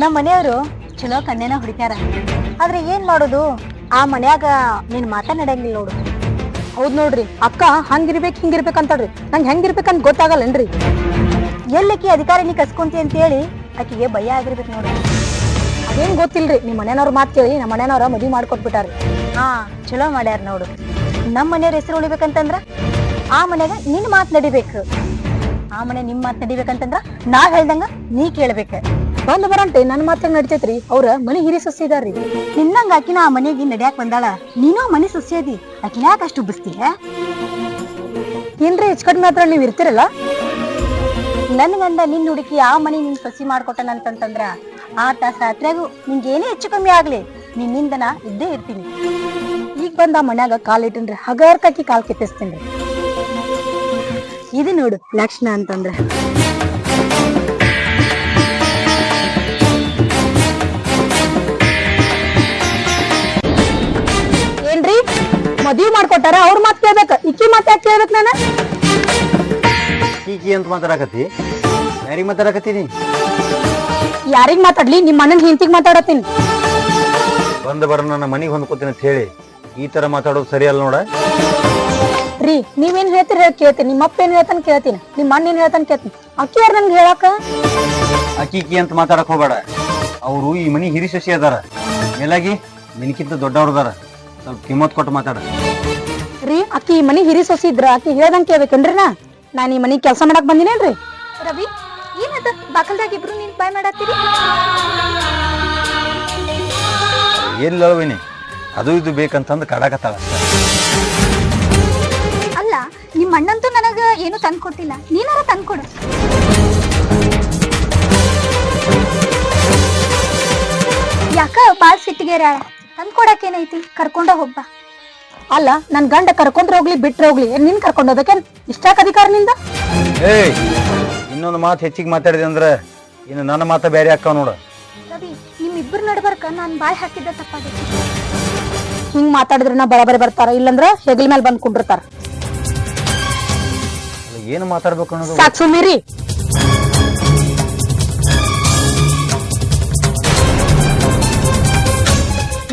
ನಮ್ಮ ಮನೆಯವರು ಚಲೋ ಕನ್ಯನ ಹುಡುಕ್ಯಾರ. ಆದ್ರೆ ಏನ್ ಮಾಡೋದು? ಆ ಮನ್ಯಾಗ ನೀನ್ ಮಾತನಾಡಂಗಿಲ್ಲ ನೋಡು. ಹೌದ್ ನೋಡ್ರಿ, ಅಕ್ಕ ಹಂಗಿರ್ಬೇಕು ಹಿಂಗಿರ್ಬೇಕು ಅಂತಾಳ್ರಿ. ನಂಗೆ ಹೆಂಗಿರ್ಬೇಕಂತ ಗೊತ್ತಾಗಲ್ಲನ್ರಿ? ಎಲ್ಲಕ್ಕೆ ಅಧಿಕಾರಿ ನೀ ಕಸ್ಕೊಂತಿ ಅಂತ ಹೇಳಿ ಆಕಿಗೆ ಭಯ ಆಗಿರ್ಬೇಕು ನೋಡ್ರಿ ಅದೇನ್ ಗೊತ್ತಿಲ್ರಿ ನಿಮ್ಮ ಮನೆಯವ್ರ ಮಾತು ಕೇಳಿ ನಮ್ಮ ಮನೆಯವ್ರ ಮದುವೆ ಮಾಡ್ಕೊಟ್ಬಿಟ್ಟಾರ. ಹಾ, ಚಲೋ ಮಾಡ್ಯಾರ ನೋಡು. ನಮ್ಮ ಮನೆಯವ್ರ ಹೆಸರು ಉಳಿಬೇಕಂತಂದ್ರ ಆ ಮನೆಗ ನಿನ್ ಮಾತು ನಡಿಬೇಕು. ಆ ಮನೆ ನಿಮ್ ಮಾತ್ ನಡಿಬೇಕಂತಂದ್ರ ನಾವ್ ಹೇಳ್ದಂಗ ನೀ ಕೇಳ್ಬೇಕ. ಬಂದ್ ಬರಂತೆ, ನನ್ ಮಾತ್ರ ನಡಿತೈತ್ರಿ ಅವ್ರ ಮನಿ ಹಿರಿ ಸೊಸಿ ಇದಾರ್ರಿ. ನಿನ್ನಂಗ ಆಕಿನ ಆ ಮನೆಗೆ ನಡ್ಯಾಕ್ ಬಂದಾಳ. ನೀನು ಮನಿ ಮನೆ ಸೊಸೆದಿ ಆಕಿನ ಯಾಕೆ ಅಷ್ಟು ಉಬ್ಬಿಸ್ತೀಯ? ಏನ್ರಿ ಹೆಚ್ಚು ಕಡಿಮೆ ಮಾತ್ರ ನೀವ್ ಇರ್ತಿರಲ್ಲ? ನನ್ ಗಂಡ ನಿನ್ ಹುಡುಕಿ ಆ ಮನೆ ನಿನ್ ಸೊಸಿ ಮಾಡ್ಕೊಟ್ಟನಂತಂದ್ರ ಆತ ಸಾತ್ರೆಗೂ ನಿಂಗೆ ಏನೇ ಹೆಚ್ಚು ಕಮ್ಮಿ ಆಗ್ಲಿ ನಿನ್ನಿಂದ ನಾ ಇದ್ದೇ ಇರ್ತೀನಿ. ಈಗ ಬಂದ ಆ ಮನ್ಯಾಗ ಕಾಲ್ ಇಟ್ಟನ್ರಿ. ಹಗರ್ಕಾಕಿ ಕಾಲ್ ಕೆತ್ತಿಸ್ತೇನ್ರಿ ಇದು ನೋಡು ಲಕ್ಷಣ ಅಂತಂದ್ರ. ಮದ್ವಿ ಮಾಡ್ಕೊಟ್ಟಾರ ಅವ್ರ ಮಾತ್ ಕೇಳ್ಬೇಕ. ಇಕ್ಕಿ ಮಾತ್ ಯಾಕೆ ಕೇಳ್ಬೇಕು ನಾನು? ಕೀಕಿ ಅಂತ ಮಾತಾಡಕತ್ತಿ? ಯಾರಿಗೆ ಮಾತಾಡಕತ್ತೀನಿ ಯಾರಿಗ್ ಮಾತಾಡ್ಲಿ? ನಿಮ್ಮ ಅಣ್ಣನ ಹಿಂತಿಗ್ ಮಾತಾಡತ್ತೀನಿ. ಬಂದ ಬರ ನನ್ನ ಮನೆಗೆ ಹೊಂದ್ಕೋತೀನಿ ಅಂತ ಹೇಳಿ ಈ ತರ ಮಾತಾಡೋದು ಸರಿಯಲ್ಲ ನೋಡ. ರೀ ನೀವೇನ್ ಹೇಳ್ತೀರಿ ಹೇಳಿ ಕೇಳ್ತೀನಿ. ನಿಮ್ಮ ಅಪ್ಪ ಏನ್ ಹೇಳ್ತಾನ ಕೇಳ್ತೀನಿ. ನಿಮ್ಮ ಅಣ್ಣ ಏನ್ ಹೇಳ್ತಾನ ಕೇಳ್ತೀನಿ. ಅಕ್ಕಿ ಯಾರು ನನ್ಗೆ ಹೇಳಾಕ? ಕಿ ಅಂತ ಮಾತಾಡಕ್ ಹೋಗ್ಬೇಡ. ಅವರು ಈ ಮನಿ ಹಿರಿ ಸಸಿ ಅದಾರ. ಮೇಲಾಗಿ ನಿನಕ್ಕಿಂತ ದೊಡ್ಡವ್ರದಾರ ಸ್ವಲ್ಪ ಕಿಮ್ಮತ್ ಕೊಟ್ಟು ಮಾತಾಡ. ರೀ ಅಕ್ಕಿ ಈ ಮನಿ ಹಿರಿ ಸೊಸಿ ಇದ್ರ ಅಕ್ಕಿ ಹೇಳ್ದಂಗೆ ಕೇಳ್ಬೇಕೇನ್ರಿ ನಾ ನಾನ್ ಈ ಮನಿ ಕೆಲಸ ಮಾಡಕ್ ಬಂದಿನೇನ್ರಿ? ರವಿ ಏನದ? ಬಾಕಲ್ದಾಗ ಇಬ್ರು ನೀನ್ ಬಾಯ್ ಮಾಡತ್ತೀರಿ? ಎಲ್ಲವಿನಿ ಅದು ಇದು ಬೇಕಂತಂದು ಕಡಾಕತ್ತಾಳ. ಅಲ್ಲ ನಿಮ್ಮ ಅಣ್ಣಂತೂ ನನಗ ಏನು ತಂದ್ಕೊಟ್ಟಿಲ್ಲ ನೀನಾರ ತಂದ್ಕೊಡು ಯಾಕ ಬಾಳ್ ಸಿಟ್ಟಿಗೆರ ತಂದ್ಕೊಡಕ್ ಏನೈತಿ ಕರ್ಕೊಂಡ ಹೋಗ್ಬಾ. ಅಲ್ಲ ನನ್ ಗಂಡ ಕರ್ಕೊಂಡ್ರ ಹೋಗ್ಲಿ ಬಿಟ್ರ ಹೋಗ್ಲಿ ಏನ್ ನಿನ್ ಕರ್ಕೊಂಡೋದಕ್ಕೆ ಇಷ್ಟಾಕ ಅಧಿಕಾರ ನಿಂದ? ಏಯ್ ಇನ್ನೊಂದು ಮಾತು ಹೆಚ್ಚಿಗೆ ಮಾತಾಡಿದೆ ಅಂದ್ರೆ ಇನ್ನು ನನ್ನ ಮಾತ ಬೇರೆ ಅಕ್ಕ ನೋಡು. ರವಿ ನಿಮ್ಮಿಬ್ಬರ ನಡ್ಬರ್ಕ ನಾನ್ ಬಾಯ್ ಹಾಕಿದ್ದೆ ತಪ್ಪಾಗೈತಿ ಹಿಂಗ್ ಮಾತಾಡಿದ್ರೆ ನಾ ಬರಬರಿ ಬರ್ತಾರ ಇಲ್ಲಂದ್ರ ಹೆಗಲ್ ಮೇಲೆ ಬಂದ್ ಕುಂಡಿರ್ತಾರ. ಏನು ಮಾತಾಡ್ಬೇಕು ಅನ್ನೋದು ಸುಮ್ಮಿರಿ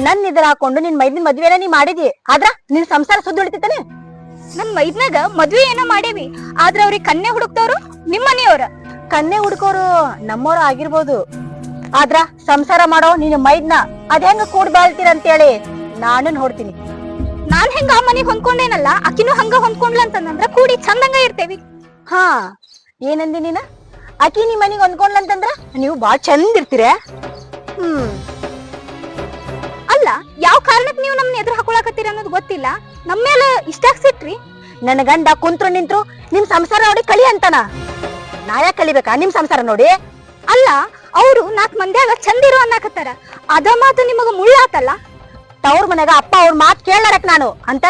ನನ್ ಇದ್ರ ಹಾಕೊಂಡು ನಿನ್ ಮೈದಿನ ಮದ್ವೆನ ನೀ ಮಾಡಿದಿ. ಆದ್ರ ನಿನ್ ಸಂಸಾರ ಸುದ್ದಿ ನನ್ ಮೈದ್ನಾಗ ಮದ್ವೆ ಏನೋ ಮಾಡೇವಿ ಆದ್ರ ಅವ್ರಿಗೆ ಕನ್ಯೆ ಹುಡುಕ್ತವ್ರು ನಿಮ್ ಮನೆಯವ್ರ. ಕನ್ಯೆ ಹುಡುಕೋರು ನಮ್ಮವ್ರ ಆಗಿರ್ಬೋದು. ಆದ್ರ ಸಂಸಾರ ಮಾಡೋ ನಿನ್ ಮೈದ್ನ ಅದ್ ಹೆಂಗ ಕೂಡ್ ಬಾಳ್ತೀರ ಅಂತೇಳಿ ನಾನು ನೋಡ್ತೀನಿ ನಾನ್ ಹೆಂಗ ಆ ಮನೆಗ್ ಹೊಂದ್ಕೊಂಡೇನಲ್ಲ ಆಕಿನೂ ಹಂಗ ಹೊಂದ್ಕೊಂಡ್ಲ ಅಂತಂದ್ರ ಕೂಡಿ ಚಂದಂಗ ಇರ್ತೇವಿ. ಹಾ ಏನಂದಿ ನೀನ? ಅಕಿ ನಿಮ್ ಮನೆಗ್ ಹೊಂದ್ಕೊಂಡ್ಲ ಅಂತಂದ್ರ ನೀವು ಬಾಳ್ ಚಂದ ಇರ್ತೀರ? ಹ್ಮ್. ಅಲ್ಲ ಯಾವ ಕಾರಣಕ್ಕೆ ನೀವು ನಮ್ನ ಎದುರು ಹಾಕೊಳಕತ್ತೀರ ಅನ್ನೋದು ಗೊತ್ತಿಲ್ಲ. ನಮ್ಮ ಮೇಲೆ ಇಷ್ಟಾಗ್ ಸಿಟ್ರಿ. ನನ್ನ ಗಂಡ ಕುಂತ್ರು ನಿಂತ್ರು ನಿಮ್ ಸಂಸಾರ ನೋಡಿ ಕಳಿ ಅಂತಾನ. ನಾ ಯಾಕೆ ಕಲಿಬೇಕಾ ನಿಮ್ ಸಂಸಾರ ನೋಡಿ? ಅಲ್ಲ, ಅವರು ನಾಲ್ಕು ಮಂದ್ಯಾಗ ಚಂದಿರು ಅನ್ನಕತ್ತಾರ. ಅದ ಮಾತು ನಿಮಗ ಮುಳ್ಳಾತಲ್ಲ ತವ್ರ ಮನೆಗ ಅಪ್ಪ ಅವ್ರ ಮಾತ್ ಕೇಳಾರಕ್ ನಾನು. ಅಂತ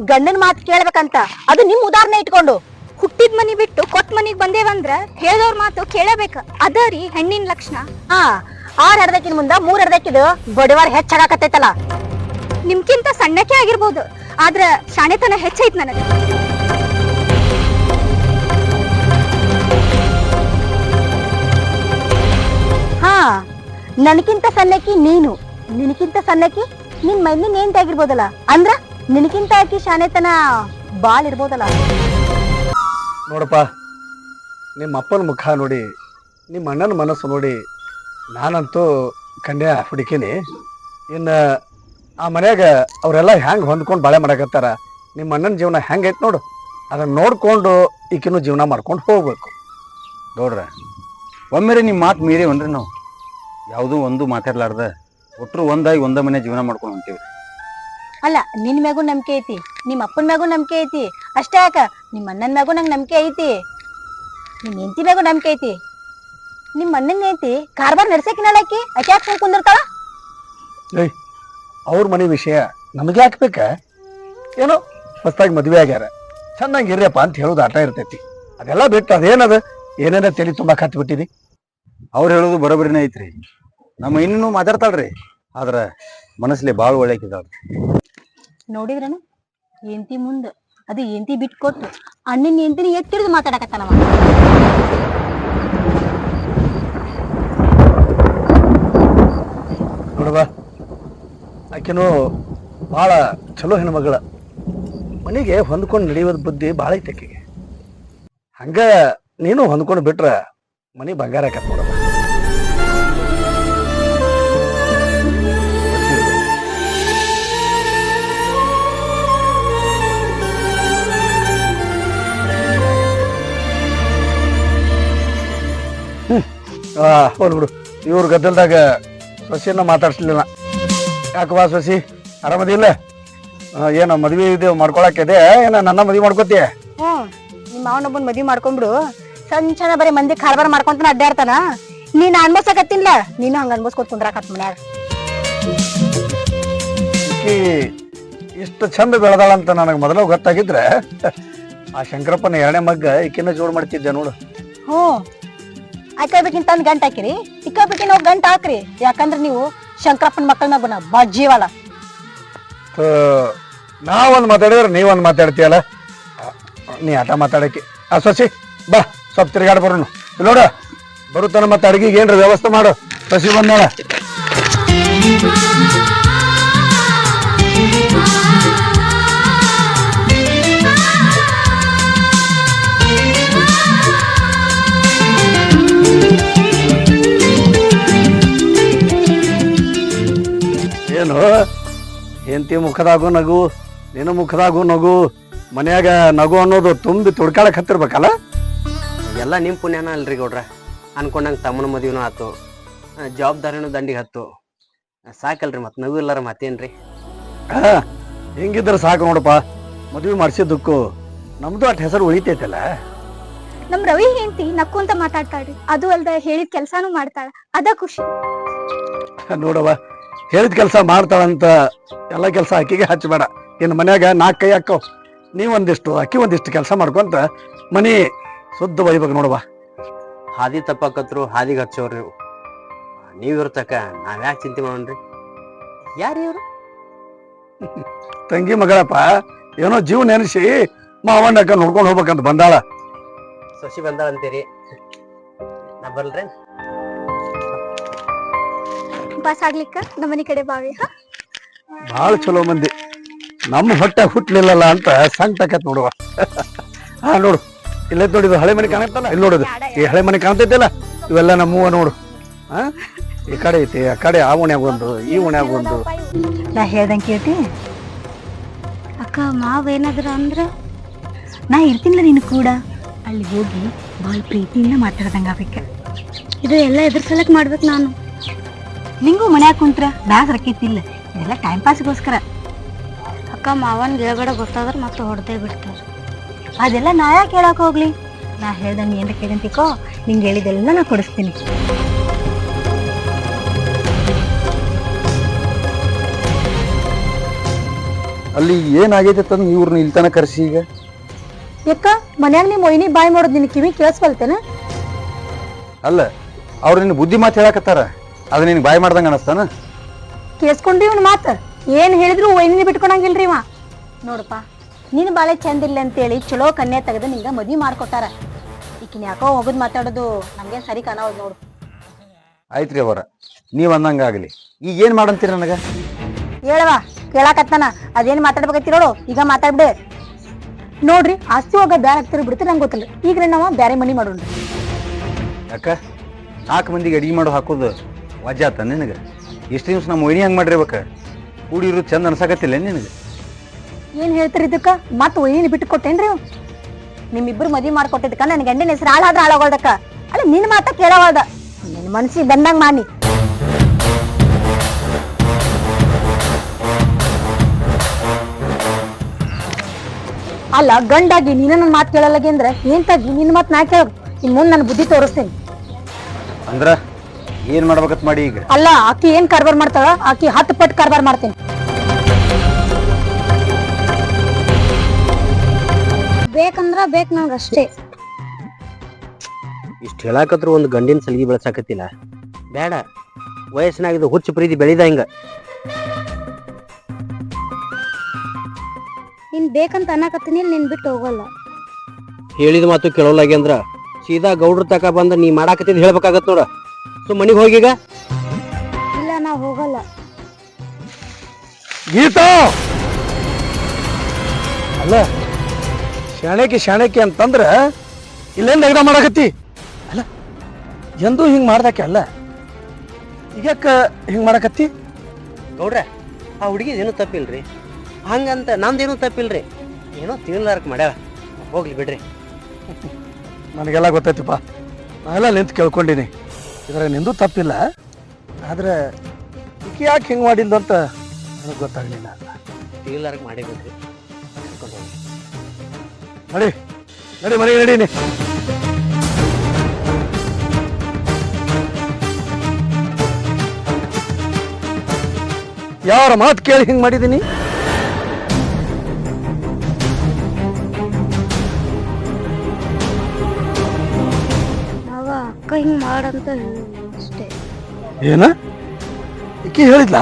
ಗಂಡನ ಮಾತ್ ಕೇಳ್ಬೇಕಂತ. ಅದು ನಿಮ್ ಉದಾಹರಣೆ ಇಟ್ಕೊಂಡು. ಹುಟ್ಟಿದ ಮನಿ ಬಿಟ್ಟು ಕೊತ್ ಮನಿಗ್ ಬಂದೇವಂದ್ರ ಹೇಳ್ದವ್ರ ಮಾತು ಕೇಳಬೇಕ. ಅದರಿ ಹೆಣ್ಣಿನ ಲಕ್ಷಣ. ಹಾ. ಆರ್ ಹಡ್ದಕ್ಕಿನ ಮುಂದ ಮೂರ್ ಹಡ್ದಕ್ಕಿದು ಬಡವಾರ ಹೆಚ್ಚಾಗತ್ತೈತಲ್ಲ ನಿಮ್ಕಿಂತ ಸಣ್ಣಕ್ಕೆ ಆಗಿರ್ಬೋದು. ಆದ್ರ ಶಾಣೆತನ ಹೆಚ್ಚೈತ್ ನನಗ. ಹಾ ನನ್ಕಿಂತ ಸಣ್ಣಕಿ ನೀನು. ನಿನಕಿಂತ ಸಣ್ಣಕ್ಕಿ ನಿನ್ ಮೈನಿನ್ ಏನ್ ಆಗಿರ್ಬೋದಲ್ಲ. ಅಂದ್ರ ನಿನಕಿಂತ ಆಕಿ ಶಾಣೆತನ ಬಾಳ್ ಇರ್ಬೋದಲ್ಲ. ನೋಡಪ್ಪ ನಿಮ್ಮ ಅಪ್ಪನ ಮುಖ ನೋಡಿ ನಿಮ್ಮ ಅಣ್ಣನ ಮನಸ್ಸು ನೋಡಿ ನಾನಂತೂ ಕನ್ಯಾ ಹುಡುಕಿನಿ. ಇನ್ನು ಆ ಮನ್ಯಾಗ ಅವರೆಲ್ಲ ಹೆಂಗೆ ಹೊಂದ್ಕೊಂಡು ಬಾಳೆ ಮಾಡಕತ್ತಾರ? ನಿಮ್ಮ ಅಣ್ಣನ ಜೀವನ ಹೆಂಗೈತೆ ನೋಡು. ಅದನ್ನು ನೋಡ್ಕೊಂಡು ಈಕಿನೂ ಜೀವನ ಮಾಡ್ಕೊಂಡು ಹೋಗ್ಬೇಕು. ಗೌಡ್ರ ಒಮ್ಮೆರೆ ನಿಮ್ಮ ಮಾತು ಮೀರಿ ಒಂದ್ರಿ ನಾವು ಯಾವುದೂ ಒಂದು ಮಾತಾಡ್ಲಾರ್ದ. ಒಟ್ಟರು ಒಂದಾಗಿ ಒಂದ ಮನೆ ಜೀವನ ಮಾಡ್ಕೊಂಡು ಹೊಂತೀವಿ. ಅಲ್ಲ ನಿನ್ ಮ್ಯಾಗೂ ನಂಬಿಕೆ ಐತಿ ನಿಮ್ಮ ಅಪ್ಪನ ಮ್ಯಾಗೂ ನಂಬಿಕೆ ಐತಿ. ಅಷ್ಟೇ ಯಾಕ ನಿಮ್ಮ ಅಣ್ಣನ ಮ್ಯಾಗೂ ನಂಗೆ ನಂಬಿಕೆ ಐತಿ. ನಿಮ್ಮ ಹೆಂಡತಿ ಮ್ಯಾಗೂ ನಂಬಿಕೆ ಐತಿ. ನಿಮ್ ಅಣ್ಣನ ಐತಿ ಕಾರ್ಬಾರ್ ನಡ್ಸಕಿನಳಾಕಿ ಅಟ್ಯಾಕ್ ಯಾಕೆ ಸುಮ್ ಕುಂದಿರ್ತಾಳ? ಏಯ್ ಅವ್ರ ಮನೆ ವಿಷಯ ನಮಗೆ ಹಾಕ್ಬೇಕ ಏನೋ ಹೊಸ್ದಾಗಿ ಮದುವೆ ಆಗ್ಯಾರ. ಚೆನ್ನಾಗಿ ಇರ್ರಿಯಪ್ಪ ಅಂತ ಹೇಳೋದು ಆಟ ಇರ್ತೈತಿ. ಅದೆಲ್ಲ ಬಿಟ್ಟು ಅದೇನದ? ಏನೇನ ತಲೆ ತುಂಬಾ ಕತ್ ಬಿಟ್ಟಿದಿ? ಅವ್ರು ಹೇಳೋದು ಬರೋಬರಿನೇ ಐತ್ರಿ. ನಮ್ಮ ಇನ್ನೂ ಮಾತಾಡ್ತಾಳ್ರಿ. ಆದ್ರ ಮನಸ್ಸಲ್ಲಿ ಭಾಳ ಒಳ್ಳೆಕಿದ್ದಾಳ ನೋಡಿದ್ರನು? ಎಂತಿ ಮುಂದ ಅದು ಎಂತಿ ಬಿಟ್ಕೊಟ್ಟು ಅಣ್ಣನ ಎಂತಿನ ಎತ್ತಿಡಿದು ಮಾತಾಡಕತ್ತಾನವ ನೋಡವ. ಆಕೆನೂ ಭಾಳ ಚಲೋ ಹೆಣ್ಮಗಳ. ಮನೆಗೆ ಹೊಂದ್ಕೊಂಡು ನಡೆಯುವ ಬುದ್ಧಿ ಭಾಳ ಐತೆ ಆಕೆಗೆ. ಹಂಗ ನೀನು ಹೊಂದ್ಕೊಂಡು ಬಿಟ್ರ ಮನೆ ಬಂಗಾರ ಆಕತ್ ನೋಡವ ಹೋಲ್ ಬಿಡು. ಇವ್ರ ಗದ್ದಲ್ದಾಗ ಸೊಸೆಯನ್ನ ಮಾತಾಡ್ಸ್ಲಿಲ್ಲ. ಯಾಕವಾ ಸೊಸಿ? ಆರಾಮದಿಲ್ಲ ಏನು ಮದ್ವೆ ಇದು ಮಾಡ್ಕೊಳಕ್ಕಿದೆ? ಏನ ನನ್ನ ಮದುವೆ ಮಾಡ್ಕೋತೀಯ ಹ್ಞೂ ನಿಮ್ಮ ಮಾವನೊಬ್ಬನ್ ಮದ್ವಿ ಮಾಡ್ಕೊಂಬಿಡು ಸಂಚನ ಬರೀ ಮಂದಿ ಕಾರ್ಬಾರ್ ಮಾಡ್ಕೊಂತಾನ ಅಡ್ಡಾಡ್ತಾನ ನೀನು ಅನ್ಭವ್ಸಕತ್ತಿಲ್ಲ? ನೀನು ಹಂಗ ಅನ್ಭವ್ಸ್ಕೊತ್ ಕುಂದ್ರಾಕತ್ ಮನ್ಯಾಗ. ಈಕಿ ಇಷ್ಟು ಚಂದ ಬೆಳೆದಾಳಂತ ನನಗೆ ಮೊದಲು ಗೊತ್ತಾಗಿದ್ರೆ ಆ ಶಂಕರಪ್ಪನ ಎರಡನೇ ಮಗ್ಗ ಈಕಿನ ಜೋಡ್ ಮಾಡ್ತಿದ್ದೆ ನೋಡು. ಹ್ಮ್ ಆಕಬೇಕಿಂತ ಒಂದ್ ಗಂಟ ಹಾಕಿರಿ. ಇಕ್ಕಬೇಕಿ ನಾವು ಗಂಟ ಹಾಕ್ರಿ. ಯಾಕಂದ್ರೆ ನೀವು ಶಂಕರಪ್ಪನ ಮಕ್ಕಳನ್ನ ಬನ್ನ ಬಜ್ಜಿವಲ್ಲ ನಾವೊಂದು ನಾವೊಂದ್ ಮಾತಾಡಿದ್ರೆ ನೀವೊಂದು ಮಾತಾಡ್ತೀಯಲ್ಲ? ನೀ ಆಟ ಮಾತಾಡಕ್ಕೆ. ಆ ಸೊಸಿ ಬಾ ಸ್ವಲ್ಪ ತಿರುಗಾಡ ಬರೋಣ ನೋಡ ನೋಡು ಬರುತ್ತಾನ ಮತ್ತೆ ಅಡಿಗೆಗೆ ಏನ್ರ ವ್ಯವಸ್ಥೆ ಮಾಡು. ಸಸಿ ಬಂದಾಳ ಏನು? ಹೆಂಡತಿ ಮುಖದಾಗೂ ನಗು ನಿನ್ನ ಮುಖದಾಗೂ ನಗು ಮನ್ಯಾಗ ನಗು ಅನ್ನೋದು ತುಂಬಿ ತುಡ್ಕಾಳಕ್ ಹತ್ತಿರ್ಬೇಕಲ್ಲ? ಎಲ್ಲ ನಿಮ್ಮ ಪುಣ್ಯನ ಅಲ್ರಿ ಗೌಡ್ರ. ಅನ್ಕೊಂಡಂಗೆ ತಮ್ಮನ ಮದುವೆನೂ ಆತು. ಆ, ಜವಾಬ್ದಾರಿನೂ ದಂಡಿಗೆ ಹತ್ತು. ಸಾಕಲ್ರಿ ಮತ್ತೆ ನಗು ಇಲ್ಲಾರ ಮತ್ತೇನ್ರಿ? ಹಾ ಹೆಂಗಿದ್ರೆ ಸಾಕು ನೋಡಪ್ಪ. ಮದ್ವಿ ಮಾಡಿಸಿದ್ದಕ್ಕೂ ನಮ್ದು ಅಟ್ ಹೆಸರು ಉಳಿತೈತಲ್ಲ? ನಮ್ ರವಿ ಹೆಂಡತಿ ನಕ್ಕು ಮಾತಾಡ್ತಾಳ್ರಿ. ಅದು ಅಲ್ದ ಹೇಳಿದ ಕೆಲ್ಸಾನು ಮಾಡ್ತಾಳ. ಅದ ಖುಷಿ. ನೋಡವ ಹೇಳಿದ ಕೆಲಸ ಮಾಡ್ತಾಳಂತ ಎಲ್ಲ ಕೆಲಸ ಅಕ್ಕಿಗೆ ಹಚ್ಚಬೇಡ. ಇನ್ನು ಮನ್ಯಾಗ ನಾಲ್ಕು ಕೈ ಹಾಕೋ. ನೀ ಒಂದಿಷ್ಟು ಅಕ್ಕಿ ಒಂದಿಷ್ಟು ಕೆಲಸ ಮಾಡ್ಕೊಂತ ಮನಿ ಶುದ್ಧ ಒಯ್ಬೇಕು ನೋಡುವ. ಹಾದಿ ತಪ್ಪಾಕತ್ರು ಹಾದಿಗೆ ಹಚ್ಚೋರು ನೀವು. ನೀವಿರ್ತಕ್ಕ ನಾವ್ಯಾಕೆ ಚಿಂತೆ ಮಾಡೋಣ್ರಿ? ಯಾರು ಇವರು? ತಂಗಿ ಮಗಳಪ್ಪ ಏನೋ ಜೀವ ನೆನೆಸಿ ಮಾವನ ಅಕ್ಕ ನೋಡ್ಕೊಂಡು ಹೋಗ್ಬೇಕಂತ ಬಂದಾಳ. ಸಸಿ ಬಂದಾಳ ಅಂತೀರಿ ನಾ ಬಸ್ ಆಗ್ಲಿಕ್ಕ? ನಮ್ಮನಿ ಕಡೆ ಬಾವಿ ಭಾಳ ಚಲೋ ಮಂದಿ. ನಮ್ಮ ಹೊಟ್ಟೆ ಹುಟ್ಲಿಲ್ಲಲ್ಲ ಅಂತ ಸಂಕಟ ನೋಡುವ. ಹಾ ನೋಡು. ಇಲ್ಲೇ ನೋಡಿ ಇದು ಹಳೆ ಮನೆ ಕಾಣತ್ತಲ್ಲ ಇಲ್ಲಿ ನೋಡುದು ಈ ಹಳೆ ಮನೆ ಕಾಣ್ತೈತಲ್ಲ? ಇವೆಲ್ಲ ನಮ್ಮವ ನೋಡು. ಹಾ ಈ ಕಡೆ ಐತಿ ಆ ಕಡೆ ಆ ಓಣ್ಯಾಗ ಒಂದು ಈ ಓಣ್ಯಾಗ ಒಂದು. ನಾ ಹೇಳ್ದಂಗೆ ಕೇಳ್ತಿ. ಅಕ್ಕ ಮಾವ ಏನಾದ್ರ ಅಂದ್ರ? ನಾ ಇರ್ತೀನಿಲ್ಲ ನೀನು ಕೂಡ. ಅಲ್ಲಿ ಹೋಗಿ ಭಾಳ ಪ್ರೀತಿಯಿಂದ ಮಾತಾಡ್ದಂಗ ಆಗ್ಬೇಕು. ಇದು ಎಲ್ಲ ಎದ್ರ ಸಲಕ್ ಮಾಡ್ಬೇಕು ನಾನು. ನಿಂಗೂ ಮನ್ಯಾಗ ಕುಂತ್ರ ಬ್ಯಾಸರ ಆಕೈತಿಲ್ಲ ಇದೆಲ್ಲ ಟೈಮ್ ಪಾಸ್ಗೋಸ್ಕರ ಅಕ್ಕ ಮಾವನ್ ಗಿಳಗಡ ಗೊತ್ತಾದ್ರೆ ಮತ್ತೆ ಹೊಡೆದೇ ಬಿಡ್ತಾರ. ಅದೆಲ್ಲ ನಾ ಯಾಕೆ ಹೇಳಕ್ ಹೋಗ್ಲಿ? ನಾ ಹೇಳ್ದಂಗೆ ಏನ್ರ ಕೇಳಂತಿಕೋ ನಿಂಗೆ ಹೇಳಿದೆಲ್ಲ ನಾ ಕೊಡಿಸ್ತೀನಿ. ಅಲ್ಲಿ ಏನಾಗೈತೆ ತಂದು ಇವ್ರನ್ನ ಇಲ್ಲಿ ತನಕ ಕರ್ಸಿ ಈಗ? ಯಾಕ ಮನ್ಯಾಗ ನಿಮ್ಮ ಮೊಯ್ನಿ ಬಾಯಿ ಮಾಡೋದು ನಿನ್ನ ಕಿವಿ ಕೇಳಿಸ್ಬಲ್ತೇನ ಅಲ್ಲ ಅವ್ರು ನಿನ್ನ ಬುದ್ಧಿ ಮಾತು ಹೇಳಕತ್ತಾರ? ಅದು ನಿನ್ಗೆ ಬಾಯ್ ಮಾಡ್ದಂಗ ಅನಸ್ತಾನ? ಕೇಳಿಸ್ಕೊಂಡ್ರಿ ಇವ್ನ ಮಾತ. ಏನ್ ಹೇಳಿದ್ರು ಒಯ್ನಿ ಬಿಟ್ಕೊಳಂಗಿಲ್ರಿ ಇವ. ನೋಡಪ್ಪ ನಿನ್ ಬಾಳೆ ಚಂದ ಇಲ್ಲ ಅಂತೇಳಿ ಚಲೋ ಕನ್ಯೆ ತೆಗೆದು ನಿಂಗ ಮದ್ವಿ ಮಾಡ್ಕೊಟ್ಟಾರ. ಈಕಿನ ಯಾಕೋ ಹೋಗದ್ ಮಾತಾಡೋದು ನಮ್ಗೆ ಸರಿ ಕಾಣವಲ್ದು ನೋಡು. ಆಯ್ತ್ರಿ ಅವರ ನೀವ್ ಅಂದಂಗಾಗ್ಲಿ ಈಗ ಏನ್ ಮಾಡಂತೀರ ನನಗ? ಹೇಳವಾ ಕೇಳಾಕತ್ತಾನ. ಅದೇನ್ ಮಾತಾಡ್ಬೇಕೈತಿ ನೋಡು ಈಗ ಮಾತಾಡ್ಬಿಡ. ನೋಡ್ರಿ ಆಸ್ತಿ ಹೋಗ ಬ್ಯಾರ ಆಗ್ತಿರ್ ಬಿಡ್ತೀರಿ ನಂಗೆ ಗೊತ್ತಿಲ್ಲ. ಈಗ ನಾವ ಬ್ಯಾರೆ ಮನಿ ಮಾಡೋಣ ಅಕ್ಕ ನಾಲ್ಕು ಮಂದಿಗೆ ಅಡಿಗೆ ಮಾಡೋ ಹಾಕೋದು ವಜಾತ ನಿನಗೆ. ಇಷ್ಟು ದಿವ್ಸ ನಮ್ಮ ಒಯ್ನಿ ಹಂಗೆ ಮಾಡಿರ್ಬೇಕು? ಕೂಡಿರು ಚಂದ ಅನ್ಸಕತ್ತಿಲ್ಲ ನಿನಗೆ? ಏನು ಹೇಳ್ತೀರಿ ಇದಕ್ಕೆ? ಮತ್ತೆ ಒಯ್ನಿ ಬಿಟ್ಟು ಕೊಟ್ಟೇನ್ರಿ ನಿಮ್ಮಿಬ್ಬರು ನಿಮ್ಮಿಬ್ರು ಮಾಡ್ಕೊಟ್ಟಿದ್ದಕ್ಕ ನನ್ನ ಗಂಡನ ಹೆಸರು ಹಾಳಾದ್ರೆ ಹಾಳಾಗೋದಕ್ಕ ಅಲ್ಲ ನಿನ್ನ ಮಾತ ಕೇಳವಾದ ನಿನ್ನ ಮನಸ್ಸಿಗೆ ಬಂದಂಗೆ ಮಾಡಿ ಅಲ್ಲ ಗಂಡಾಗಿ ನೀನ ನನ್ನ ಮಾತು ಕೇಳಲ್ಲಗೆ ಅಂದ್ರೆ ಏನ್ ತಗ್ಗಿ ನಿನ್ನ ಮಾತು ನಾ ಕೇಳ ಇನ್ ಮುಂದೆ ನನ್ನ ಬುದ್ಧಿ ತೋರಿಸ್ತೇನೆ. ಅಂದ್ರ? ಏನ್ ಮಾಡ್ಬೇಕತ್ ಮಾಡಿ ಈಗ? ಅಲ್ಲ ಆಕಿ ಏನ್ ಕಾರ್ಬಾರ್ ಮಾಡ್ತಾಳ? ಆಕಿ ಹತ್ತು ಪಟ್ಟು ಕಾರ್ಬಾರ್ ಮಾಡ್ತೀನಿ. ಬೇಕಂದ್ರ ಬೇಕ್ ನಂಗ ಅಷ್ಟೇ. ಇಷ್ಟ ಹೇಳಾಕತ್ರು ಒಂದು ಗಂಡಿನ ಸಲಗಿ ಬೆಳೆಸಾಕತ್ತಿಲ್ಲ. ಬೇಡ ವಯಸ್ಸಿನಾಗಿದ್ದು ಹುಚ್ಚು ಪ್ರೀತಿ ಬೆಳಿದ ಹಿಂಗ. ನೀನ್ ಬೇಕಂತ ಅನ್ನಕತ್ತೀನಿ ನಿನ್ ಬಿಟ್ಟು ಹೋಗಲ್ಲ. ಹೇಳಿದ ಮಾತು ಕೇಳೋಲಾಗಿ ಅಂದ್ರ ಸೀದಾ ಗೌಡ್ರ ತಕ ಬಂದ ನೀ ಮಾಡಾಕತ್ತಿದ್ ಹೇಳ್ಬೇಕಾಗತ್ ನೋಡ. ಸೊ ಮನೆಗೆ ಹೋಗೀಗ? ಇಲ್ಲ ನಾವು ಹೋಗಲ್ಲ. ಗೀತಾ! ಅಲ್ಲ ಶಾಣಕಿ ಶಾಣಕಿ ಅಂತಂದ್ರೆ ಇಲ್ಲೇನು ನೆಗಡ ಮಾಡಕತ್ತಿ? ಅಲ್ಲ ಎಂದೂ ಹಿಂಗೆ ಮಾಡ್ದಾಕೆ ಅಲ್ಲ? ಈಗಕ್ಕೆ ಹಿಂಗೆ ಮಾಡಕತ್ತಿ? ಗೌಡ್ರ ಆ ಹುಡುಗಿದ ಏನೂ ತಪ್ಪಿಲ್ರಿ. ಹಂಗಂತ ನಂದೇನೂ ತಪ್ಪಿಲ್ರಿ. ಏನೋ ತಿಳಿಲಾರಕ್ಕೆ ಮಾಡ್ಯಾಳ. ಹೋಗ್ಲಿ ಬಿಡ್ರಿ. ನನಗೆಲ್ಲ ಗೊತ್ತೈತಿಪ್ಪ ನಾನೆಲ್ಲ ನಿಂತು ಕೇಳ್ಕೊಂಡಿನಿ. ಇದ್ರಾಗ ನಿಂದು ತಪ್ಪಿಲ್ಲ. ಆದ್ರೆ ಈಕೆ ಯಾಕೆ ಹಿಂಗೆ ಮಾಡಿದ್ದು ಅಂತ ನನಗೆ ಗೊತ್ತಾಗಲಿಲ್ಲ. ತಿಳಿಲಾರಕ್ ಮಾಡೇ ಬಿಡ್ರಿ. ಕರ್ಕೊಂಡ್ ಹೋಗ್ರಿ. ನಡಿ ನಡಿ ಮನೆ ನಡೀನಿ ಯಾರ ಮಾತು ಕೇಳಿ ಹಿಂಗೆ ಮಾಡಿದೀನಿ ಮಾಡಂತ ಅಷ್ಟೇ. ಏನ? ಈಕಿ ಹೇಳಿದ್ಲ?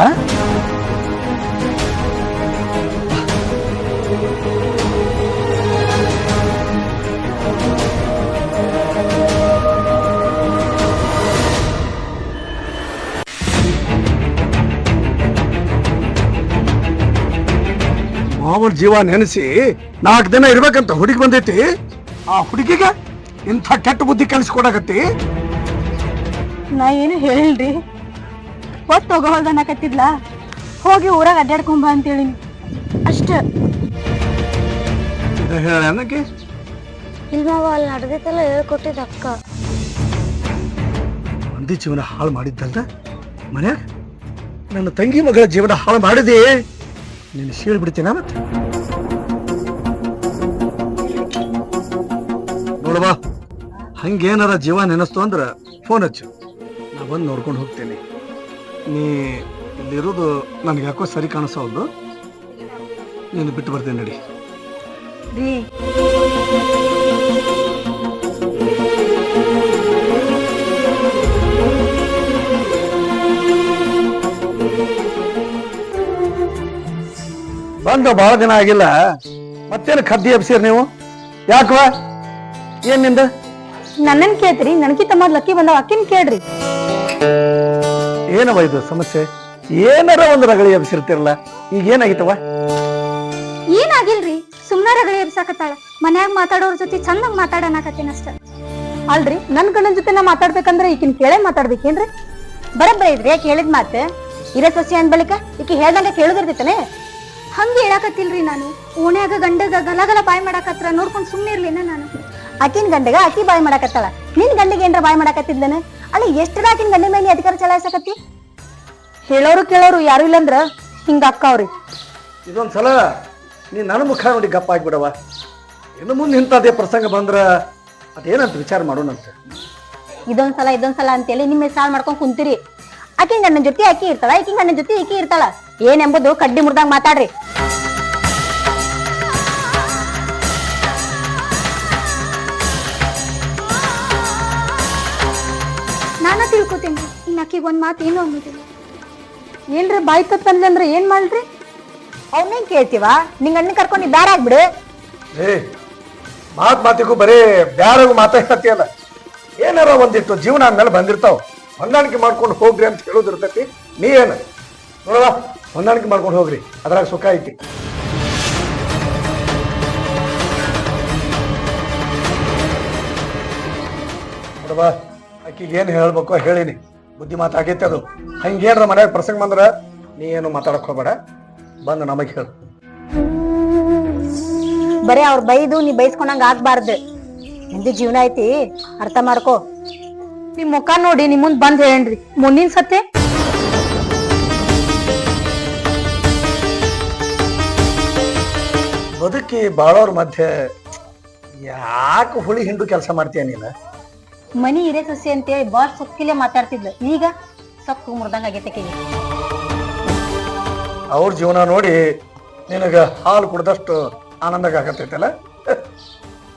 ಮಾವನ ಜೀವ ನೆನೆಸಿ ನಾಲ್ಕು ದಿನ ಇರ್ಬೇಕಂತ ಹುಡುಗಿ ಬಂದೈತಿ. ಆ ಹುಡುಗಿಗೆ ಇಂಥ ಕೆಟ್ಟ ಬುದ್ಧಿ ಕಲಿಸ್ಕೊಡಕತ್ತಿ. ನಾ ಏನು ಹೇಳಿಲ್ರಿ. ಒಟ್ಟು ಹೋಗೋಲ್ದನ್ನಕತ್ತಿದ್ಲ ಹೋಗಿ ಊರಾಗ ಅಡ್ಡಾಡ್ಕೊಂಬ ಅಂತೇಳಿನಿ ಅಷ್ಟ. ಹೇಳ ಅನ್ನಕ್ಕೆ ಇಲ್ಮಾವ ಅಲ್ಲಿ ನಡೆದೈತಲ್ಲ ಹೇಳ್ಕೊಟ್ಟಿದ್ ಅಕ್ಕ. ಮಂದಿ ಜೀವನ ಹಾಳು ಮಾಡಿದ್ದಲ್ದ? ಮನ್ಯಾಗ? ನನ್ನ ತಂಗಿ ಮಗಳ ಜೀವನ ಹಾಳು ಮಾಡಿದೆ. ನೀನು ಸೀಳ್ ಬಿಡ್ತೀನ ಮತ್ತೆ ನೋಡವಾ ಹಂಗೇನಾರ ಜೀವ ನೆನಸ್ತು ಅಂದ್ರ ಫೋನ್ ಹಚ್ಚು. ಬಂದು ನೋಡ್ಕೊಂಡು ಹೋಗ್ತೇನೆ. ನೀ ಇಲ್ಲಿರೋದು ನನಗೆ ಯಾಕೋ ಸರಿ ಕಾಣಿಸೋದು ನೀನು ಬಿಟ್ಟು ಬರ್ತೇನೆ ನಡಿ. ರೀ. ಬಂದು ಬಹಳ ದಿನ ಆಗಿಲ್ಲ. ಮತ್ತೇನು ಕದ್ದಿ ಎಬ್ಸಿರ್ ನೀವು? ಯಾಕವ ಏನ್ನಿಂದ? ನನ್ನನ್ ಕೇಳ್ತೀರಿ ನನ್ಕಿಂತ ತಮ್ಮ ಲಕ್ಕಿ ಬಂದಾವ ಅಕ್ಕಿನ ಕೇಳ್ರಿ. ಏನವ ಇದು ಸಮಸ್ಯೆ? ಏನಾರ ಒಂದು ರಗಳಿ ಎಬ್ಸಿರ್ತಿರಲ್ಲ ಈಗ ಏನಾಗಿತ್ತವ? ಏನಾಗಿಲ್ರಿ? ಸುಮ್ನ ರಗಳಿ ಎಬ್ಸಾಕತ್ತಾಳ. ಮನ್ಯಾಗ ಮಾತಾಡೋರ್ ಜೊತೆ ಚಂದ ಮಾತಾಡನಾಕತ್ತೀನಿ ಅಷ್ಟ ಅಲ್ರಿ ನನ್ ಗಂಡನ ಜೊತೆ ನಾ ಮಾತಾಡ್ಬೇಕಂದ್ರೆ ಈಕಿನ ಕೇಳೇ ಮಾತಾಡ್ಬೇಕೇನ್ರಿ? ಬರಬ್ಬರ ಇದ್ರಿ ಯಾಕೆ ಹೇಳಿದ್ ಮಾತು? ಇರ ಸಸಿ ಅಂದ್ ಬಳಿಕ ಈಕಿ ಹೇಳ್ದಂಗ ಕೇಳುದಿರ್ತೈತನೆ? ಹಂಗ ಹೇಳಾಕತ್ತಿಲ್ರಿ ನಾನು. ಓಣ್ಯಾಗ ಗಂಡಗ ಗಲಗಲ ಬಾಯ್ ಮಾಡಾಕತ್ರ ನೋಡ್ಕೊಂಡ್ ಸುಮ್ನೆ ಇರ್ಲಿನ ನಾನು. ಆಕಿನ ಗಂಡಗ ಆಕಿ ಬಾಯಿ ಮಾಡಾಕತ್ತಾಳ. ನಿನ್ ಗಂಡಿಗೆ ಏನ್ರ ಬಾಯಿ ಮಾಡಾಕತ್ತಿದ್ದನ ಅಲ್ಲ ಎಷ್ಟರ ಆಕಿನ ಗಂಡ ಮೇಲೆ ಅಧಿಕಾರ ಚಲಾಯಿಸಕತ್ತಿ? ಹೇಳೋರು ಕೇಳೋರು ಯಾರು ಇಲ್ಲಂದ್ರ ಹಿಂಗ ಅಕ್ಕಾವ್ರಿ. ಇದೊಂದ್ ಸಲ ನೀ ನನ್ನ ಮುಖ ನೋಡಿ ಗಪ್ಪ ಆಗ್ಬಿಡವ ಇನ್ನು ಮುಂದೆ ಇಂಥದ್ದೇ ಪ್ರಸಂಗ ಬಂದ್ರ ಅದೇನಂತ ವಿಚಾರ ಮಾಡೋಣಂತ ಇದೊಂದ್ ಸಲ ಇದೊಂದ್ ಸಲ ಅಂತೇಳಿ ನಿಮ್ಮ ಸಾಲ್ ಮಾಡ್ಕೊಂಡ್ ಕುಂತೀರಿ. ಆಕಿನ ಗಂಡನ ಜೊತೆ ಆಕಿ ಇರ್ತಾಳ ಆಕಿನ ಗಂಡನ ಜೊತೆ ಈಕಿ ಇರ್ತಾಳ. ಏನೆಂಬುದು ಕಡ್ಡಿ ಮುರ್ದಂಗ್ ಮಾತಾಡ್ರಿ. ಆಕಿಗೆ ಒಂದ್ ಮಾತು ಏನು ಅನ್ನೋದಿಲ್ಲ ಏನ್ರಿ ಬಾಯ್ ತಪ್ಪಂದ್ರೆ ಅಂದ್ರೆ ಏನ್ ಮಾಡ್ರಿ ಅವನೇನ್ ಕೇಳ್ತೀವ? ನಿಂಗ ಅಣ್ಣ ಕರ್ಕೊಂಡು ಬೇರೆ ಆಗ್ಬಿಡು. ಏ, ಮಾತ್ ಮಾತಿಗೂ ಬರೀ ಬ್ಯಾರಗೂ ಮಾತಾಡ್ತೀಯಲ್ಲ ಏನಾರ ಒಂದಿಟ್ಟು ಜೀವನ ಅಂದ್ಮೇಲೆ ಬಂದಿರ್ತಾವ. ಹೊಂದಾಣಿಕೆ ಮಾಡ್ಕೊಂಡು ಹೋಗ್ರಿ ಅಂತ ಹೇಳೋದಿರ್ತೈತಿ ನೀ ಏನು? ನೋಡವ ಹೊಂದಾಣಿಕೆ ಮಾಡ್ಕೊಂಡು ಹೋಗ್ರಿ. ಅದ್ರಾಗ ಸುಖ ಐತಿ. ನೋಡವ ಆಕಿಗೆ ಏನು ಹೇಳ್ಬೇಕೋ ಹೇಳಿನಿ. ಬುದ್ಧಿ ಮಾತಾಗೈತೆ ಅದು. ಹಂಗೇನ್ರ ಮನ್ಯಾಗ ಪ್ರಸಂಗ ಬಂದ್ರ ನೀ ಏನು ಮಾತಾಡಕ್ ಹೋಗ್ಬೇಡ. ಬಂದು ನಮಗೆ ಹೇಳು. ಬರೇ ಅವ್ರ ಬೈದು ನೀ ಬೈಸ್ಕೊಂಡಂಗ ಆಗ್ಬಾರ್ದು. ನಿಂದು ಜೀವನ ಐತಿ ಅರ್ಥ ಮಾಡ್ಕೋ. ನಿಮ್ ಮುಖ ನೋಡಿ ನಿಮ್ ಮುಂದ್ ಬಂದ್ ಹೇಳೇನ್ರಿ ಮುಂದಿನ ಸತ್ತೆ ಬದುಕಿ ಬಾಳೋರ್ ಮಧ್ಯೆ ಯಾಕೆ ಹುಳಿ ಹಿಂಡು ಕೆಲಸ ಮಾಡ್ತೀಯ ನೀನು? ಮನಿ ಇರೇ ಸಸಿ ಅಂತೇಳಿ ಬಾಳ್ ಸೊಕ್ಕಿಲೆ ಮಾತಾಡ್ತಿದ್ಲು. ಈಗ ಸೊಕ್ಕು ಮುರ್ದಂಗ ಆಗೈತೆ ಆಕಿಗೆ. ಅವ್ರ ಜೀವನ ನೋಡಿ ನಿನಗ ಹಾಲು ಕುಡ್ದಷ್ಟು ಆನಂದ ಆಗತ್ತೈತಲ್ಲ?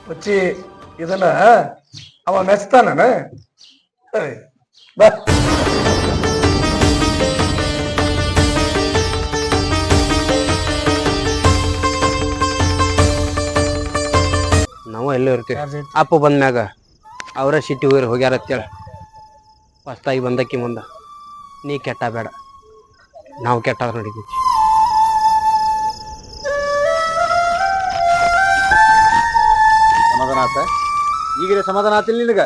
ಹುಚ್ಚಿ ಇದನ್ನ ಅವ ಮೆಚ್ತಾನ ಬಾ. ನಾವು ಎಲ್ಲೋ ಇರ್ತೀವಿ ಅಪ್ಪ ಬಂದ್ಮ್ಯಾಗ. ಅವರ ಸಿಟಿ ಹೋಗ್ಯಾರ ಹೋಗ್ಯಾರತ್ತೇಳಿ ಹೊಸ್ತಾಗಿ ಬಂದಕ್ಕಿ ಮುಂದೆ ನೀ ಕೆಟ್ಟ ಬೇಡ ನಾವು ಕೆಟ್ಟ ನಡೀತೀವಿ ಸಮಾಧಾನ ಆತ? ಈಗಿನ ಸಮಾಧಾನ ಆತಿಲ್ಲ ನಿನಗೆ?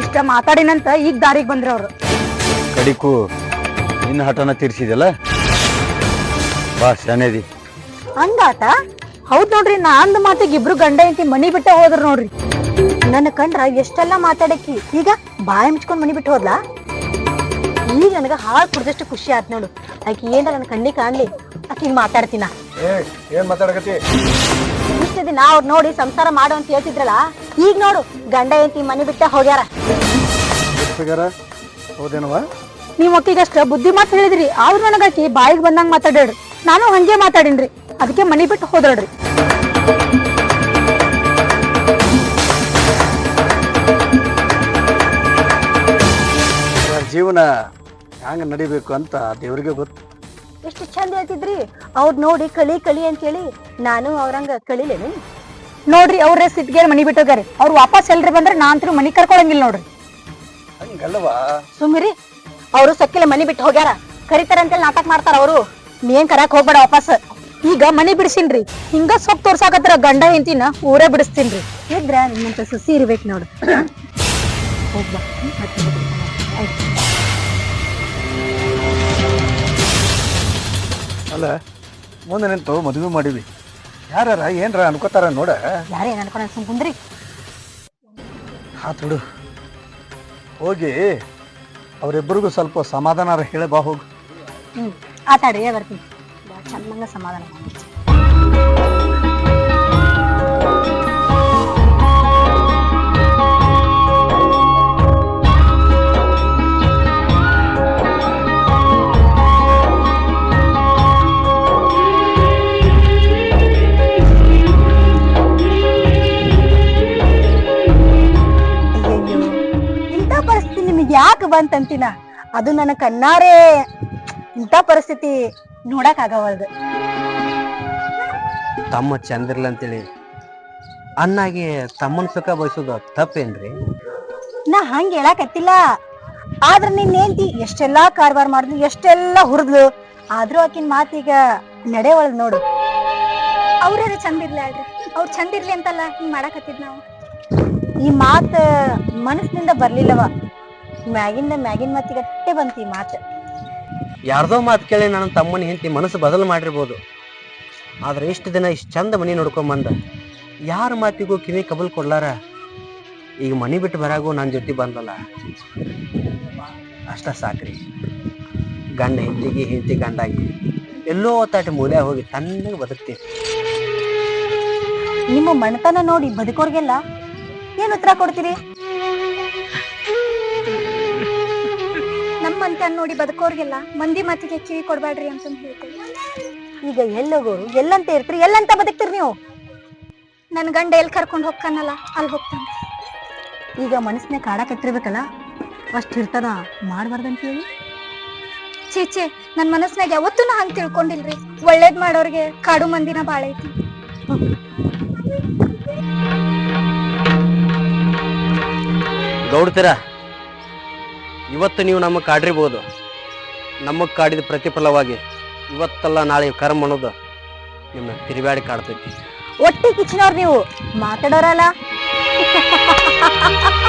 ಇಷ್ಟ ಮಾತಾಡಿನಂತ ಈಗ ದಾರಿಗೆ ಬಂದ್ರ ಅವ್ರು ಕಡಿಕು ನಿನ್ನ ಹಠನ ತೀರ್ಸಿದಲ್ಲ ಬಾ ಶಾನೇದಿ ಹಂಗಾತ? ಹೌದ್ ನೋಡ್ರಿ ನಾ ಅಂದ ಮಾತಿಗೆ ಇಬ್ರು ಗಂಡ ಎಂತಿ ಮನಿ ಬಿಟ್ಟೆ ಹೋದ್ರು ನೋಡ್ರಿ. ನನ್ನ ಕಂಡ್ರ ಎಷ್ಟೆಲ್ಲ ಮಾತಾಡಕಿ? ಈಗ ಬಾಯಿ ಮುಚ್ಕೊಂಡ್ ಮನಿ ಬಿಟ್ಟು ಹೋದ್ಲಾ? ಈಗ ನನಗ ಹಾಳು ಕುಡ್ದಷ್ಟು ಖುಷಿ ಆತ್ ನೋಡು. ಆಕಿ ಏನ್ರ ನನ್ನ ಕಣ್ಣಿ ಕಾಣ್ಲಿ. ಆಕಿಗ್ ಮಾತಾಡ್ತೀನ? ಏ ಏನ್ ಮಾತಾಡಕತ್ತಿ? ಇಷ್ಟ ದಿನ ಅವ್ರು ನೋಡಿ ಸಂಸಾರ ಮಾಡು ಅಂತ ಹೇಳ್ತಿದ್ರಲ್ಲ ಈಗ ನೋಡು ಗಂಡ ಹೆಂಡತಿ ಮನಿ ಬಿಟ್ಟ ಹೋಗ್ಯಾರ. ಹೌದೇನವ ನೀವ್ ಅಕ್ಕಿಗಷ್ಟ ಬುದ್ಧಿ ಮಾತು ಹೇಳಿದ್ರಿ ಅವ್ರು ನನಗಾಕಿ ಬಾಯಿಗೆ ಬಂದಂಗ ಮಾತಾಡ್ರಿ ನಾನು ಹಂಗೆ ಮಾತಾಡಿನ್ರಿ ಅದಕ್ಕೆ ಮನಿ ಬಿಟ್ಟು ಹೋದ್ರಡ್ರಿ ಜೀವನ ಹ್ಯಾಂಗ ನಡಿಬೇಕು ಅಂತ ದೇವ್ರಿಗೆ ಗೊತ್ತು. ಎಷ್ಟು ಚಂದ ಹೇಳ್ತಿದ್ರಿ? ಅವ್ರ ನೋಡಿ ಕಳಿ ಕಳಿ ಅಂತೇಳಿ ನಾನು ಅವ್ರಂಗ ಕಳಿಲೇನು ನೋಡ್ರಿ ಅವ್ರ ಸಿಟ್ಗೆ ಮನಿ ಬಿಟ್ಟು ಹೋಗ್ಯಾರಿ. ಅವ್ರು ವಾಪಸ್ ಎಲ್ರಿ ಬಂದ್ರೆ ನಾ ಅಂತೂ ಮನಿ ಕರ್ಕೊಳಂಗಿಲ್ಲ ನೋಡ್ರಿ. ಹಂಗಲ್ವಾ ಸುಮ್ರಿ ಅವರು ಸೊಕ್ಕಿಲ್ಲ ಮನಿ ಬಿಟ್ಟು ಹೋಗ್ಯಾರ. ಕರಿತಾರ ಅಂತೇಳಿ ನಾಟಕ ಮಾಡ್ತಾರ ಅವರು. ನೀನ್ ಕರಕ್ ಹೋಗ್ಬೇಡ ವಾಪಸ್. ಈಗ ಮನಿ ಬಿಡಿಸಿನ್ರಿ. ಹಿಂಗ ಸೊಪ್ ತೋರ್ಸಾಕತ್ರ ಗಂಡ ಹೆಂತಿನ ಊರೇ ಬಿಡಿಸ್ತೀನ್ರಿ. ಇದ್ರ ನಿಮ್ಮಂತ ಸುಸಿ ಇರ್ಬೇಕು ನೋಡು. ಹೋಗ್ಬಾ. ಅಲ್ಲ ಮುಂದೆ ನಿಂತು ಮದುವೆ ಮಾಡಿವಿ ಯಾರ ಏನ್ರ ಅನ್ಕೋತಾರ ನೋಡ. ಯಾರೇನ್ ಅನ್ಕೊಂಡ್ ಸುಮ್ ಕುಂದ್ರಿ. ಆತ್ ಬಿಡು ಹೋಗಿ ಅವರಿಬ್ಬರಿಗೂ ಸ್ವಲ್ಪ ಸಮಾಧಾನ ಹೇಳ ಬಾ ಹೋಗು. ಹ್ಮ್ ಆತಾಡ್ರಿ ಬರ್ತೀನಿ. ಚಂದಂಗ ಸಮಾಧಾನ ಮಾಡಿ ಯಾಕೆ ಬಂತಂತಿನ? ಅದು ನನ್ನ ಕಣ್ಣಾರೆ. ಇಂಥ ಪರಿಸ್ಥಿತಿ ನೋಡಕ್ ಆಗವಲ್ದು. ತಮ್ಮ ಚಂದಿರ್ಲ ಅಂತೇಳಿ ಅನ್ನಾಗಿ ತಮ್ಮನ ಸುಖ ಬಯಸೋದು ತಪ್ಪೇನ್ರಿ? ನಾ ಹಂಗ ಹೇಳಕತ್ತಿಲ್ಲ. ಆದ್ರ ನಿನ್ ಏಂತಿ ಎಷ್ಟೆಲ್ಲಾ ಕಾರ್ಬಾರ್ ಮಾಡಿದ್ಲು ಎಷ್ಟೆಲ್ಲಾ ಹುರಿದ್ಲು. ಆದ್ರೂ ಆಕಿನ ಮಾತೀಗ ನಡೆವಳದ್ ನೋಡು. ಅವ್ರ ಚಂದ ಇರ್ಲಿ ಅಲ್ರಿ ಅವ್ರ ಚಂದ ಇರ್ಲಿ ಅಂತಲ್ಲ ಹಿಂಗ್ ಮಾಡಕತ್ತಿದ್ ನಾವು? ಈ ಮಾತ ಮನಸ್ಸಿನಿಂದ ಬರ್ಲಿಲ್ಲವ. ಮ್ಯಾಗಿಂದ ಮ್ಯಾಗಿನ ಮಾತಿಗಟ್ಟೆ ಬಂತು ಈ ಮಾತು. ಯಾರ್ದೋ ಮಾತು ಕೇಳಿ ನನ್ನ ತಮ್ಮನ ಹೆಂಡತಿ ಮನಸ್ಸು ಬದಲು ಮಾಡಿರ್ಬೋದು. ಆದ್ರೆ ಇಷ್ಟು ದಿನ ಇಷ್ಟು ಚಂದ ಮನಿ ನೋಡ್ಕೊಂಬಂದ ಯಾರ ಮಾತಿಗೂ ಕಿವಿ ಕಬಲ್ ಕೊಡ್ಲಾರ? ಈಗ ಮನಿ ಬಿಟ್ಟು ಬರಾಗೂ ನನ್ನ ಜೊತೆ ಬಂದಲ್ಲ. ಅಷ್ಟ ಸಾಕ್ರಿ. ಗಂಡ ಹೆಂಡತಿಗೆ ಹೆಂಡತಿ ಗಂಡಾಗಿ. ಎಲ್ಲೋ ಒತ್ತಾಟ ಮೂಲೆ ಹೋಗಿ ತಣ್ಣಗೆ ಬದುಕ್ತೀವಿ ನಿಮ್ಮ ಮಣತನ ನೋಡಿ ಬದುಕೋರ್ಗೆಲ್ಲ ಏನು ಉತ್ತರ ಕೊಡ್ತೀರಿ? ನಮ್ಮಂತ ನೋಡಿ ಬದುಕೋರ್ಗೆಲ್ಲ ಮಂದಿ ಮಾತಿಗೆ ಕಿವಿ ಕೊಡ್ಬೇಡ್ರಿ ಅಂತ ಹೇಳ್ತೀವಿ ಈಗ ಎಲ್ಲೋಗೋರು ಎಲ್ಲಂತ ಇರ್ತೀರಿ ಎಲ್ಲಂತ ಬದುಕ್ತೀರಿ ನೀವು? ನನ್ನ ಗಂಡ ಎಲ್ಲಿ ಕರ್ಕೊಂಡು ಹೋಗ್ತಾನಲ್ಲ ಅಲ್ಲಿ ಹೋಗ್ತಾನೆ. ಈಗ ಮನಸ್ಸನ್ನೇ ಕಾಡಕತ್ತಿರ್ಬೇಕಲ್ಲ ಅಷ್ಟು ಇರ್ತದ ಮಾಡ್ಬಾರ್ದಂತ ಹೇಳಿ ಚೀಚೆ ನನ್ನ ಮನಸ್ನಾಗ ಯಾವತ್ತೂ ನಾ ಹಂಗ್ ತಿಳ್ಕೊಂಡಿಲ್ರಿ. ಒಳ್ಳೇದ್ ಮಾಡೋರಿಗೆ ಕಾಡು ಮಂದಿನ ಬಾಳ ಐತಿ. ಗೌಡ್ತೀರ? ಇವತ್ತು ನೀವು ನಮಗೆ ಕಾಡಿರ್ಬೋದು. ನಮಗೆ ಕಾಡಿದ ಪ್ರತಿಫಲವಾಗಿ ಇವತ್ತಲ್ಲ ನಾಳೆ ಕರ್ಮ ಅನ್ನೋದು ನಿಮ್ಮ ತಿರುಗಾಡಿ ಕಾಡ್ತೈತಿ ಒಟ್ಟಿ ಕಿಚ್ಚಿನವ್ರು ನೀವು ಮಾತಾಡೋರಲ್ಲ?